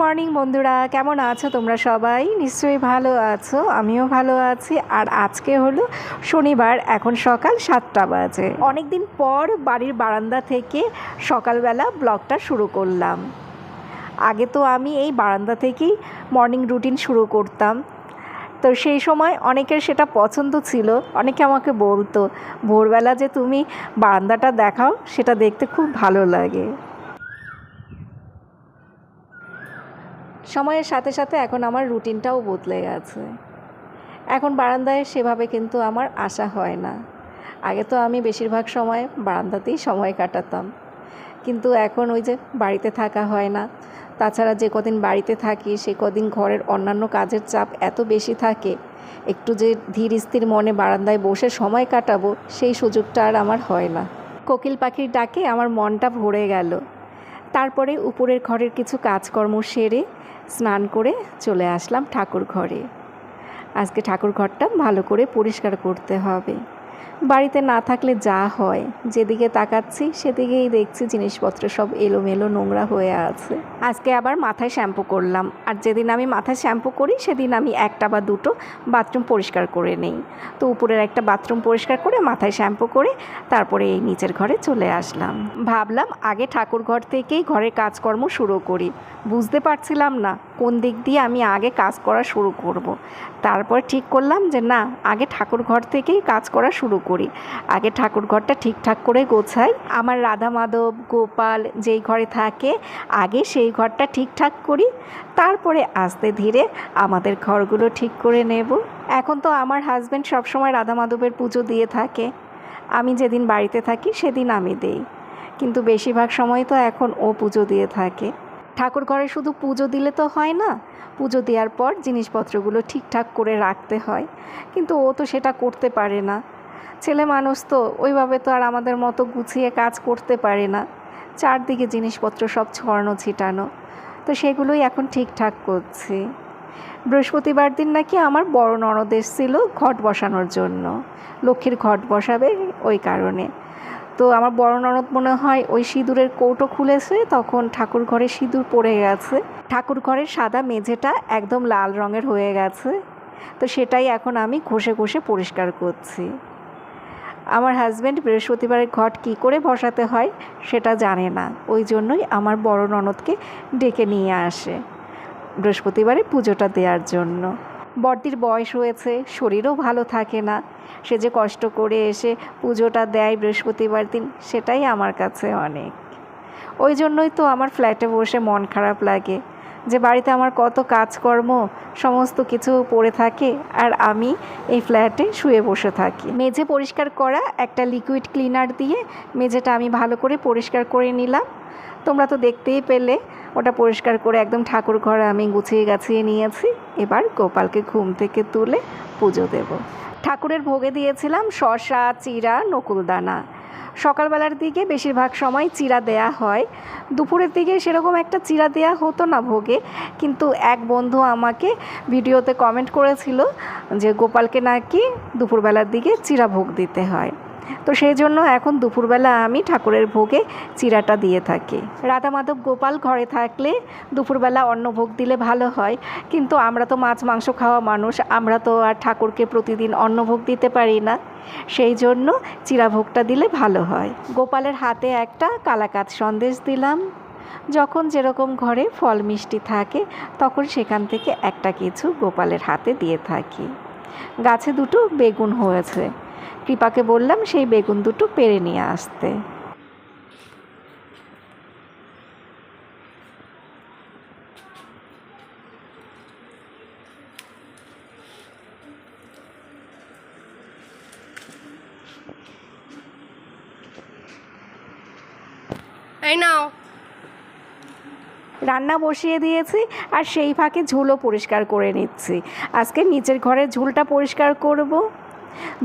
Morning বন্ধুরা, কেমন আছো তোমরা সবাই? নিশ্চয়ই ভালো আছো, আমিও ভালো আছি। আর আজকে হলো শনিবার, এখন সকাল সাতটা বাজে। অনেক দিন পর বাড়ির বারান্দা থেকে সকালবেলা ব্লগটা শুরু করলাম। আগে তো আমি এই বারান্দা থেকেই মর্নিং রুটিন শুরু করতাম। তো সেই সময় অনেকের সেটা পছন্দ ছিল, অনেকে আমাকে বলতো, ভোরবেলা যে তুমি বারান্দাটা দেখাও, সেটা দেখতে খুব ভালো লাগে। সময়ের সাথে সাথে এখন আমার রুটিনটাও বদলে গেছে। এখন বারান্দায় সেভাবে কিন্তু আমার আসা হয় না। আগে তো আমি বেশিরভাগ সময় বারান্দাতেই সময় কাটাতাম। কিন্তু এখন ওই যে বাড়িতে থাকা হয় না। তাছাড়া যে কদিন বাড়িতে থাকি, সে কদিন ঘরের অন্যান্য কাজের চাপ এত বেশি থাকে, একটু যে ধীর স্থির মনে বারান্দায় বসে সময় কাটাবো, সেই সুযোগটা আর আমার হয় না। কোকিল পাখির ডাকে আমার মনটা ভরে গেল। তারপরে উপরের ঘরের কিছু কাজকর্ম সেরে স্নান করে চলে আসলাম ঠাকুর ঘরে। আজকে ঠাকুর ঘরটা ভালো করে পরিষ্কার করতে হবে। বাড়িতে না থাকলে যা হয়, যেদিকে তাকাচ্ছি সেদিকেই দেখছি জিনিসপত্র সব এলোমেলো নোংরা হয়ে আছে। আজকে আবার মাথায় শ্যাম্পু করলাম, আর যেদিন আমি মাথায় শ্যাম্পু করি সেদিন আমি একটা বা দুটো বাথরুম পরিষ্কার করে নেই। তো উপরের একটা বাথরুম পরিষ্কার করে মাথায় শ্যাম্পু করে তারপরে এই নিচের ঘরে চলে আসলাম। ভাবলাম আগে ঠাকুর ঘর থেকেই ঘরের কাজকর্ম শুরু করি। বুঝতে পারছিলাম না কোন দিক দিয়ে আমি আগে কাজ করা শুরু করব। তারপর ঠিক করলাম যে না, আগে ঠাকুর ঘর থেকেই কাজ করা শুরু করি। আগে ঠাকুর ঘরটা ঠিকঠাক করে গোছাই। আমার রাধা মাধব, গোপাল যেই ঘরে থাকে, আগে সেই ঘরটা ঠিকঠাক করি। তারপরে আস্তে ধীরে আমাদের ঘরগুলো ঠিক করে নেব। এখন তো আমার হাজব্যান্ড সবসময় রাধা মাধবের পুজো দিয়ে থাকে। আমি যেদিন বাড়িতে থাকি সেদিন আমি দেই। কিন্তু বেশিরভাগ সময় তো এখন ও পুজো দিয়ে থাকে। ঠাকুর ঘরে শুধু পুজো দিলে তো হয় না, পুজো দেওয়ার পর জিনিসপত্রগুলো ঠিকঠাক করে রাখতে হয়। কিন্তু ও তো সেটা করতে পারে না। ছেলে মানুষ তো, ওইভাবে তো আর আমাদের মতো গুছিয়ে কাজ করতে পারে না। চারদিকে জিনিসপত্র সব ছড়ানো ছিটানো। তো সেগুলোই এখন ঠিকঠাক করছি। বৃহস্পতিবার দিন নাকি আমার বড় ননদ এসেছিল ঘট বসানোর জন্য। লক্ষ্মীর ঘট বসাবে ওই কারণে। তো আমার বড় ননদ মনে হয় ওই সিঁদুরের কৌটো খুলেছে, তখন ঠাকুর ঘরে সিঁদুর পড়ে গেছে। ঠাকুর ঘরের সাদা মেঝেটা একদম লাল রঙের হয়ে গেছে। তো সেটাই এখন আমি ঘষে ঘষে পরিষ্কার করছি। আমার হাজব্যান্ড বৃহস্পতিবারের ঘট কী করে বসাতে হয় সেটা জানে না। ওই জন্যই আমার বড় ননদকে ডেকে নিয়ে আসে বৃহস্পতিবারে পুজোটা দেওয়ার জন্য। বড়দির বয়স হয়েছে, শরীরও ভালো থাকে না। সে যে কষ্ট করে এসে পুজোটা দেয় বৃহস্পতিবার দিন, সেটাই আমার কাছে অনেক। ওই জন্যই তো আমার ফ্ল্যাটে বসে মন খারাপ লাগে। যে বাড়িতে আমার কত কাজকর্ম, সমস্ত কিছু পড়ে থাকে আর আমি এই ফ্ল্যাটে শুয়ে বসে থাকি। মেঝে পরিষ্কার করা, একটা লিকুইড ক্লিনার দিয়ে মেঝেটা আমি ভালো করে পরিষ্কার করে নিলাম। তোমরা তো দেখতেই পেলে, ওটা পরিষ্কার করে একদম ঠাকুর ঘরে আমি গুছিয়ে গাছিয়ে নিয়েছি। এবার গোপালকে ঘুম থেকে তুলে পুজো দেব। ঠাকুরের ভোগে দিয়েছিলাম শশা চিরা, নকুলদানা। সকালবেলার দিকে বেশিরভাগ সময় চিরা দেয়া হয়। দুপুরের দিকে সেরকম একটা চিরা দেয়া হতো না ভোগে, কিন্তু এক বন্ধু আমাকে ভিডিওতে কমেন্ট করেছিল যে, গোপালকে নাকি দুপুরবেলার দিকে চিরা ভোগ দিতে হয়। তো সেই জন্য এখন দুপুরবেলা আমি ঠাকুরের ভোগে চিরাটা দিয়ে থাকি। রাধা মাধব গোপাল ঘরে থাকলে দুপুরবেলা অন্নভোগ দিলে ভালো হয়। কিন্তু আমরা তো মাছ, মাংস খাওয়া মানুষ, আমরা তো আর ঠাকুরকে প্রতিদিন অন্নভোগ দিতে পারি না। সেই জন্য চিরাভোগটা দিলে ভালো হয়। গোপালের হাতে একটা কালাকাত সন্দেশ দিলাম। যখন যেরকম ঘরে ফল মিষ্টি থাকে, তখন সেখান থেকে একটা কিছু গোপালের হাতে দিয়ে থাকি। গাছে দুটো বেগুন হয়েছে। কৃপাকে বললাম সেই বেগুন দুটো পেরে নিয়ে আসতে। এই নাও। রান্না বসিয়ে দিয়েছি আর সেই ফাঁকে ঝুলও পরিষ্কার করে নিচ্ছি। আজকে নিচের ঘরের ঝুলটা পরিষ্কার করব।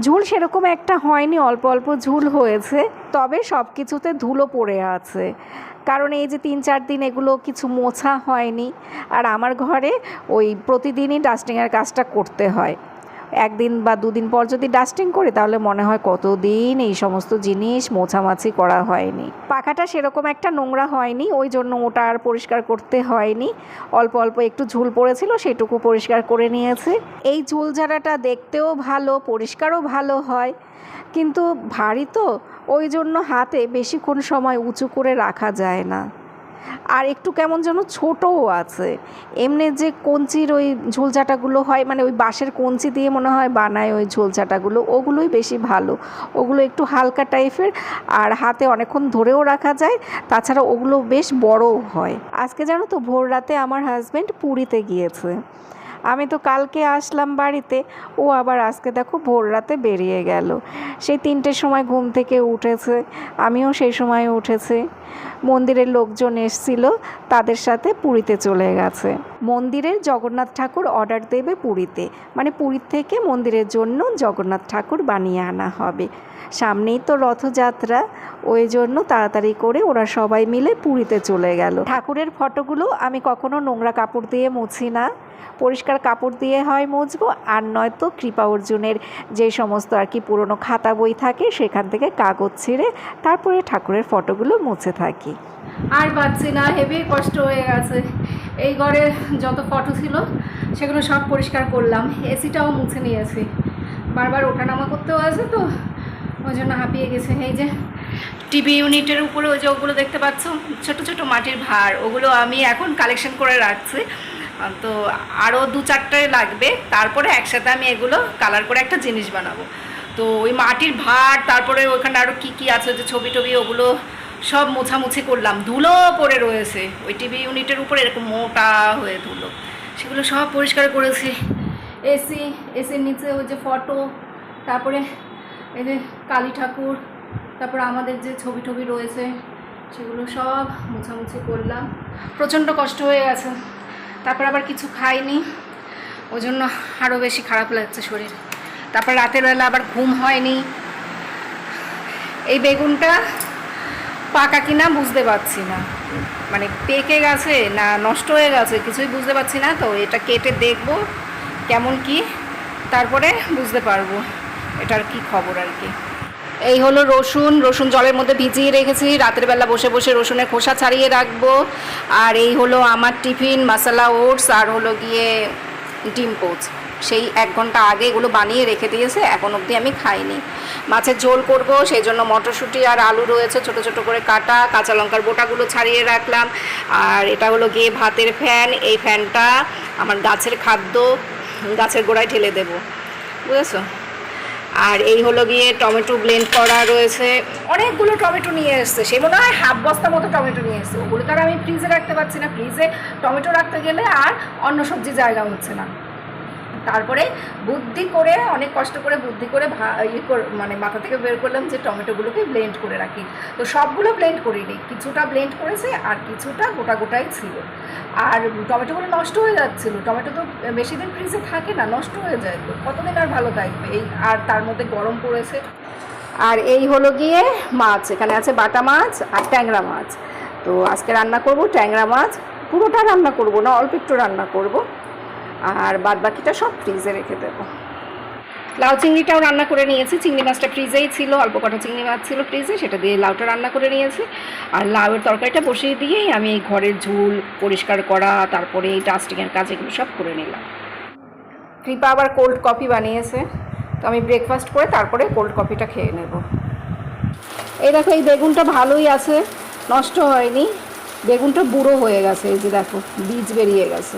ঝুল সেরকম একটা হয়নি, অল্প অল্প ঝুল হয়েছে, তবে সব কিছুতে ধুলো পড়ে আছে। কারণ এই যে তিন চার দিন এগুলো কিছু মোছা হয়নি, আর আমার ঘরে ওই প্রতিদিনই ডাস্টিংয়ের কাজটা করতে হয়। একদিন বা দুদিন পর যদি ডাস্টিং করি, তাহলে মনে হয় কতদিন এই সমস্ত জিনিস মোছামাছি করা হয়নি। পাখাটা সেরকম একটা নোংরা হয়নি, ওই জন্য ওটা আর পরিষ্কার করতে হয়নি। অল্প অল্প একটু ঝুল পড়েছিল, সেটুকু পরিষ্কার করে নিয়েছে। এই ঝুল ঝাড়াটা দেখতেও ভালো, পরিষ্কারও ভালো হয়। কিন্তু ভারী তো, ওই জন্য হাতে বেশিক্ষণ সময় উঁচু করে রাখা যায় না। আর একটু কেমন যেন ছোটও আছে। এমনি যে কঞ্চির ওই ঝোলচাটাগুলো হয় মানে ওই বাঁশের কঞ্চি দিয়ে মনে হয় বানায় ওই ঝোলচাটাগুলো ওগুলোই বেশি ভালো। ওগুলো একটু হালকা টাইপের আর হাতে অনেকক্ষণ ধরেও রাখা যায়, তাছাড়া ওগুলো বেশ বড়ও হয়। আজকে জানো তো ভোর রাতে আমার হাজব্যান্ড পুরীতে গিয়েছে। আমি তো কালকে আসলাম বাড়িতে। ও আবার আজকে দেখো ভোর রাতে বেরিয়ে গেল। সেই তিনটের সময় ঘুম থেকে উঠেছে, আমিও সেই সময় উঠেছি। মন্দিরের লোকজন এসছিল, তাদের সাথে পুরীতে চলে গেছে। মন্দিরের জগন্নাথ ঠাকুর অর্ডার দেবে পুরীতে। মানে পুরীর থেকে মন্দিরের জন্য জগন্নাথ ঠাকুর বানিয়ে আনা হবে। সামনেই তো রথযাত্রা, ওই জন্য তাড়াতাড়ি করে ওরা সবাই মিলে পুরীতে চলে গেল। ঠাকুরের ফটোগুলো আমি কখনো নোংরা কাপড় দিয়ে মুছি না। পরিষ্কার কাপড় দিয়ে হয় মুছবো, আর নয়তো কৃপা অর্জুনের যে সমস্ত আর কি পুরনো খাতা বই থাকে সেখান থেকে কাগজ ছিঁড়ে তারপরে ঠাকুরের ফটোগুলো মুছে থাকি। আর পাচ্ছি না হেভি কষ্ট হয়ে গেছে। এই ঘরে যত ফটো ছিল সেগুলো সব পরিষ্কার করলাম, এসিটাও মুছে নিয়েছি। বারবার ওঠানামা করতেও আছে তো, ওই জন্য হাঁপিয়ে গেছে। এই যে টিভি ইউনিটের উপরে ওই যে ওগুলো দেখতে পাচ্ছ, ছোট ছোট মাটির ভার, ওগুলো আমি এখন কালেকশন করে রাখছি। তো আরও দু চারটে লাগবে। তারপরে একসাথে আমি এগুলো কালার করে একটা জিনিস বানাবো। তো ওই মাটির ভার, তারপরে ওইখানে আরও কী কী আছে যে ছবি টবি, ওগুলো সব মোছামুছি করলাম। ধুলো পড়ে রয়েছে। ওই টিভি ইউনিটের উপরে এরকম মোটা হয়ে ধুলো। সেগুলো সব পরিষ্কার করেছি। এসি এসির নিচে ওই যে ফটো তারপরে এই যে কালী ঠাকুর, তারপর আমাদের যে ছবি টবি রয়েছে, সেগুলো সব মোছামুছি করলাম। প্রচণ্ড কষ্ট হয়ে গেছে। তারপর আবার কিছু খাইনি। ওই জন্য আরও বেশি খারাপ লাগছে শরীর। তারপর রাতের বেলা আবার ঘুম হয়নি। এই বেগুনটা পাকা কিনা বুঝতে পারছি না। মানে পেকে গেছে না নষ্ট হয়ে গেছে কিছুই বুঝতে পারছি না, তো এটা কেটে দেখব কেমন কি। তারপরে বুঝতে পারব। এটার কি খবর আর কি। এই হলো রসুন রসুন জলের মধ্যে ভিজিয়ে রেখেছি। রাতের বেলা বসে বসে রসুনের খোসা ছাড়িয়ে রাখব। আর এই হলো আমার টিফিন, মশলা, ওটস, আর হলো গিয়ে ডিম পোচ। সেই এক ঘণ্টা আগে এগুলো বানিয়ে রেখে দিয়েছে, এখন অবধি আমি খাইনি। মাছের ঝোল করব, সেই জন্য মটরশুঁটি আর আলু রয়েছে, ছোট ছোট করে কাটা। কাঁচা লঙ্কার বোটাগুলো ছাড়িয়ে রাখলাম। আর এটা হলো গিয়ে ভাতের ফ্যান। এই ফ্যানটা আমার গাছের খাদ্য, গাছের গোড়ায় ঠেলে দেবো। বুঝেছ? আর এই হলো গিয়ে টমেটো ব্লেন্ড করা রয়েছে। অনেকগুলো টমেটো নিয়ে এসছে। সে মনে হয় হাফ বস্তা মতো টমেটো নিয়ে এসছে। ওগুলো তো আর আমি ফ্রিজে রাখতে পারছি না। ফ্রিজে টমেটো রাখতে গেলে আর অন্য সবজি জায়গা হচ্ছে না। তারপরে বুদ্ধি করে, অনেক কষ্ট করে বুদ্ধি করে ইয়ে মানে মাথা থেকে বের করলাম যে টমেটোগুলোকে ব্লেন্ড করে রাখি। তো সবগুলো ব্লেন্ড করিনি, কিছুটা ব্লেন্ড করেছে আর কিছুটা গোটা গোটাই ছিল। আর টমেটোগুলো নষ্ট হয়ে যাচ্ছিল। টমেটো তো বেশি দিন ফ্রিজে থাকে না, নষ্ট হয়ে যায়। তো কতদিন আর ভালো থাকবে? এই আর তার মধ্যে গরম পড়েছে। আর এই হলো গিয়ে মাছ, এখানে আছে বাটা মাছ আর ট্যাংরা মাছ। তো আজকে রান্না করব ট্যাংরা মাছ। পুরোটা রান্না করব না, অল্প একটু রান্না করব। আর বাদ বাকিটা সব ফ্রিজে রেখে দেবো। লাউ চিংড়িটাও রান্না করে নিয়েছি। চিংড়ি মাছটা ফ্রিজেই ছিল অল্প কটা চিংড়ি মাছ ছিল ফ্রিজে সেটা দিয়ে লাউটা রান্না করে নিয়েছি। আর লাউয়ের তরকারিটা বসিয়ে দিয়েই আমি এই ঘরের ঝুল পরিষ্কার করা তারপরে এই ডাস্টিংয়ের কাজ এগুলো সব করে নিলাম। কৃপা আবার কোল্ড কফি বানিয়েছে তো আমি ব্রেকফাস্ট করে তারপরে কোল্ড কফিটা খেয়ে নেব। এই দেখো এই বেগুনটা ভালোই আছে নষ্ট হয়নি। বেগুনটা বুড়ো হয়ে গেছে এই যে দেখো বীজ বেরিয়ে গেছে।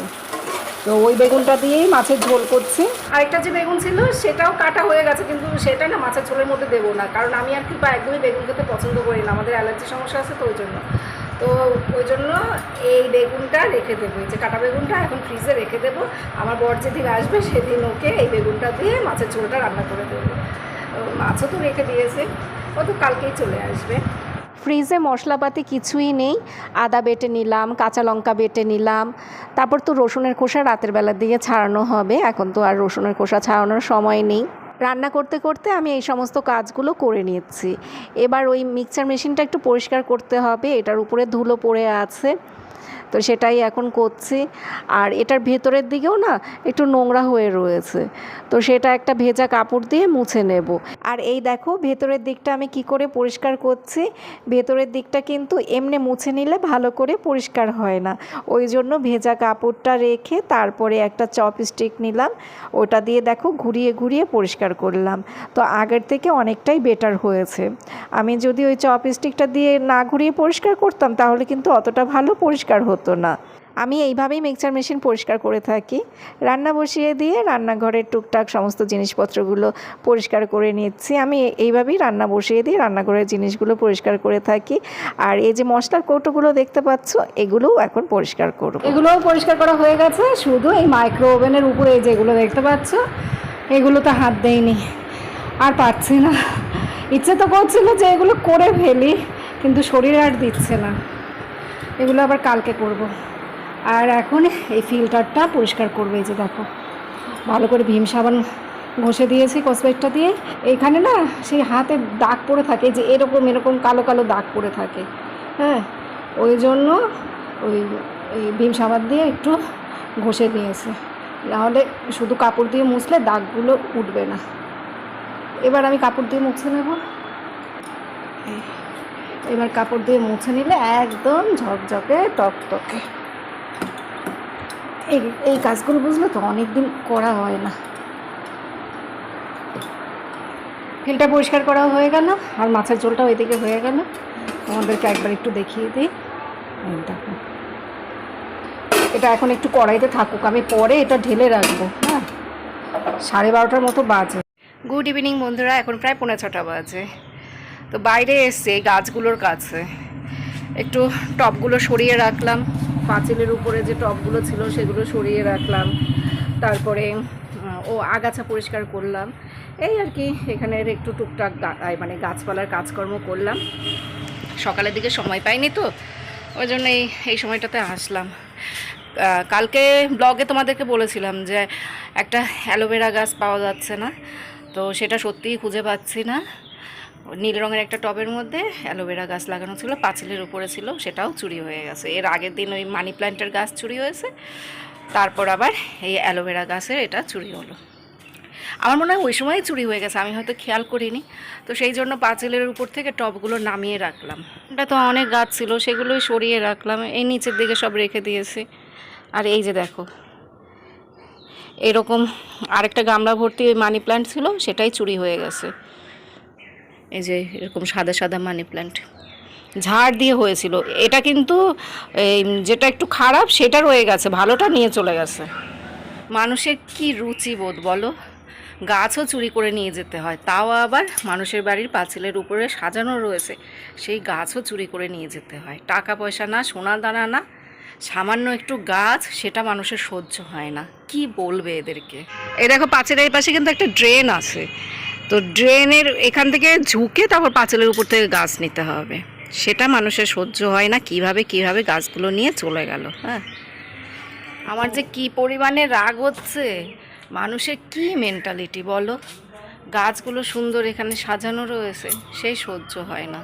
তো ওই বেগুনটা দিয়েই মাছের ঝোল করছি। আরেকটা যে বেগুন ছিল, সেটাও কাটা হয়ে গেছে, কিন্তু সেটা না মাছের ঝোলের মধ্যে দেবো না, কারণ আমি আর কৃপা একদমই বেগুন খেতে পছন্দ করি না, আমাদের অ্যালার্জি সমস্যা আছে তো ওই জন্য। তো ওই জন্য এই বেগুনটা রেখে দেবো, এই যে কাটা বেগুনটা এখন ফ্রিজে রেখে দেবো, আমার বর যেদিন আসবে সেদিন ওকে এই বেগুনটা দিয়ে মাছের ঝোলটা রান্না করে দেবো। মাছও তো রেখে দিয়েছে, ও তো কালকেই চলে আসবে। ফ্রিজে মশলাপাতি কিছুই নেই। আদা বেটে নিলাম, কাঁচা লঙ্কা বেটে নিলাম। তারপর তো রসুনের খোসা রাতের বেলার দিকে ছাড়ানো হবে। এখন তো আর রসুনের খোসা ছাড়ানোর সময় নেই। রান্না করতে করতে আমি এই সমস্ত কাজগুলো করে নিচ্ছি। এবার ওই মিক্সার মেশিনটা একটু পরিষ্কার করতে হবে। এটার উপরে ধুলো পড়ে আছে। তো সেটাই এখন করছি। আর এটার ভেতরের দিকেও না একটু নোংরা হয়ে রয়েছে। তো সেটা একটা ভেজা কাপড় দিয়ে মুছে নেব। আর এই দেখো ভেতরের দিকটা আমি কি করে পরিষ্কার করছি? ভেতরের দিকটা কিন্তু এমনি মুছে নিলে ভালো করে পরিষ্কার হয় না। ওই জন্য ভেজা কাপড়টা রেখে তারপরে একটা চপস্টিক নিলাম। ওটা দিয়ে দেখো ঘুরিয়ে ঘুরিয়ে পরিষ্কার করলাম। তো আগের থেকে অনেকটাই বেটার হয়েছে। আমি যদি ওই চপস্টিকটা দিয়ে না ঘুরিয়ে পরিষ্কার করতাম তাহলে কিন্তু অতটা ভালো পরিষ্কার হতো না। আমি এইভাবেই মিক্সচার মেশিন পরিষ্কার করে থাকি। রান্না বসিয়ে দিয়ে রান্নাঘরের টুকটাক সমস্ত জিনিসপত্রগুলো পরিষ্কার করে নিচ্ছি। আমি এইভাবেই রান্না বসিয়ে দিয়ে রান্নাঘরের জিনিসগুলো পরিষ্কার করে থাকি। আর এই যে মশলার কৌটোগুলো দেখতে পাচ্ছ, এগুলোও এখন পরিষ্কার করব। এগুলোও পরিষ্কার করা হয়ে গেছে। শুধু এই মাইক্রো ওভেনের উপরে এই যেগুলো দেখতে পাচ্ছ এগুলো তো হাত দেয়নি আর পারছি না। ইচ্ছে তো করছিল যে এগুলো করে ফেলি, কিন্তু শরীর আর দিচ্ছে না। এগুলো আবার কালকে করব। আর এখন এই ফিল্টারটা পরিষ্কার করবে এই যে দেখো। ভালো করে ভীম সাবান ঘষে দিয়েছি কসমেটটা দিয়ে। এইখানে না সেই হাতে দাগ পড়ে থাকে যে এরকম এরকম কালো কালো দাগ পড়ে থাকে। হ্যাঁ ওই জন্য ওই, এই ভীম সাবান দিয়ে একটু ঘষে নিয়েছে। নাহলে শুধু কাপড় দিয়ে মুছলে দাগগুলো উঠবে না। এবার আমি কাপড় দিয়ে মুছে নেব। এবার কাপড় দিয়ে মুছে নিলে একদম ঝকঝকে টকটকে এই এই কাজগুলো বুঝলে তো অনেক দিন করা হয় না। ফিল্টার পরিষ্কার করা হয়ে গেল, আর মাছের ঝোলটাও এদিকে হয়ে গেল। তোমাদেরকে একবার একটু দেখিয়ে দিই। দেখো। এটা এখন একটু কড়াইতে থাকুক, আমি পরে এটা ঢেলে রাখব হ্যাঁ? সাড়ে বারোটার মতো বাজে। গুড ইভিনিং বন্ধুরা। এখন প্রায় পৌনে ছটা বাজে। তো বাইরে এই গাছগুলোর কাছে। একটু টবগুলো সরিয়ে রাখলাম। পাঁচিলের উপরে যে টবগুলো ছিল সেগুলো সরিয়ে রাখলাম। তারপরে ও আগাছা পরিষ্কার করলাম। এই আর কি এখানের একটু টুকটাক মানে গাছপালার কাজকর্ম করলাম। সকালের দিকে সময় পাইনি তো, ওই জন্য এই এই সময়টাতে আসলাম। কালকে ব্লগে তোমাদেরকে বলেছিলাম যে একটা অ্যালোভেরা গাছ পাওয়া যাচ্ছে না। তো সেটা সত্যিই খুঁজে পাচ্ছি না। নীল রঙের একটা টবের মধ্যে অ্যালোভেরা গাছ লাগানো ছিল, পাঁচিলের উপরে ছিল, সেটাও চুরি হয়ে গেছে। এর আগের দিন ওই মানি প্ল্যান্টের গাছ চুরি হয়েছে, তারপর আবার এই অ্যালোভেরা গাছের এটা চুরি হলো। আমার মনে হয় ওই সময়ই চুরি হয়ে গেছে, আমি হয়তো খেয়াল করিনি। তো সেই জন্য পাঁচিলের উপর থেকে টবগুলো নামিয়ে রাখলাম। এটা তো অনেক গাছ ছিল, সেগুলোই সরিয়ে রাখলাম, এই নিচের দিকে সব রেখে দিয়েছি। আর এই যে দেখো, এরকম আরেকটা গামলা ভর্তি ওই মানি প্ল্যান্ট ছিল, সেটাই চুরি হয়ে গেছে। এই যে এরকম সাদা সাদা মানি প্ল্যান্ট ঝাড় দিয়ে হয়েছিল। এটা কিন্তু, এই যেটা একটু খারাপ, সেটা রয়ে গেছে, ভালোটা নিয়ে চলে গেছে। মানুষের কি রুচি বোধ বলো? গাছও চুরি করে নিয়ে যেতে হয়। তাও আবার মানুষের বাড়ির পাঁচিলের উপরে সাজানো রয়েছে। সেই গাছও চুরি করে নিয়ে যেতে হয়। টাকা পয়সা না সোনা দানা না, সামান্য একটু গাছ, সেটা মানুষের সহ্য হয় না। কি বলবে এদেরকে? এই দেখো, পাঁচিলের পাশে কিন্তু একটা ড্রেন আছে। তো ড্রেনের এখান থেকে ঝুঁকে তারপর পাঁচিলের উপর থেকে গাছ নিতে হবে। সেটা মানুষের সহ্য হয় না, কীভাবে কীভাবে গাছগুলো নিয়ে চলে গেল হ্যাঁ? আমার যে কি পরিমাণে রাগ হচ্ছে, মানুষের কি মেন্টালিটি বলো? গাছগুলো সুন্দর এখানে সাজানো রয়েছে সেই সহ্য হয় না,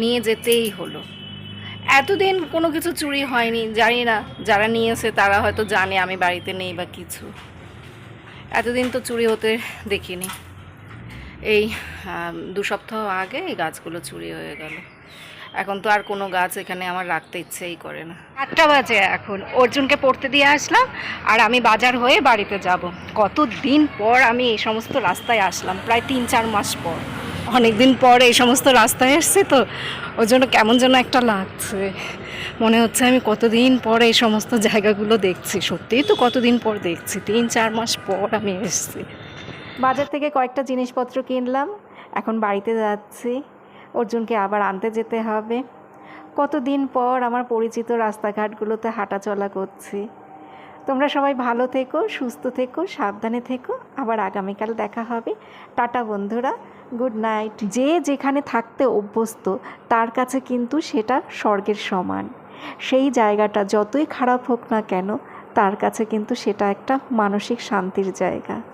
নিয়ে যেতেই হলো। এতদিন কোনো কিছু চুরি হয়নি, জানি না, যারা নিয়েছে তারা হয়তো জানে আমি বাড়িতে নেই বা কিছু। এতদিন তো চুরি হতে দেখিনি। এই দু সপ্তাহ আগে এই গাছগুলো চুরি হয়ে গেল। এখন তো আর কোনো গাছ এখানে আমার রাখতে ইচ্ছেই করে না। আটটা বাজে এখন। অর্জুনকে পড়তে দিয়ে আসলাম আর আমি বাজার হয়ে বাড়িতে যাব। কত দিন পর আমি এই সমস্ত রাস্তায় আসলাম, প্রায় তিন চার মাস পর। অনেক দিন পর এই সমস্ত রাস্তায় এসছি তো ওই জন্য কেমন যেন একটা লাগছে। মনে হচ্ছে আমি কতদিন পর এই সমস্ত জায়গাগুলো দেখছি। সত্যিই তো কতদিন পর দেখছি, তিন চার মাস পর আমি এসেছি। বাজার থেকে কয়েকটা জিনিসপত্র কিনলাম। এখন বাড়িতে যাচ্ছি। অর্জুনকে আবার আনতে যেতে হবে। কতদিন পর আমার পরিচিত রাস্তাঘাটগুলোতে হাঁটা চলা করছি। তোমরা সবাই ভালো থেকো, সুস্থ থেকো, সাবধানে থেকো। আবার আগামীকাল দেখা হবে। টাটা বন্ধুরা, গুড নাইট। যে যেখানে থাকতে অভ্যস্ত, তার কাছে কিন্তু সেটা স্বর্গের সমান। সেই জায়গাটা যতই খারাপ হোক না কেন, তার কাছে কিন্তু সেটা একটা মানসিক শান্তির জায়গা।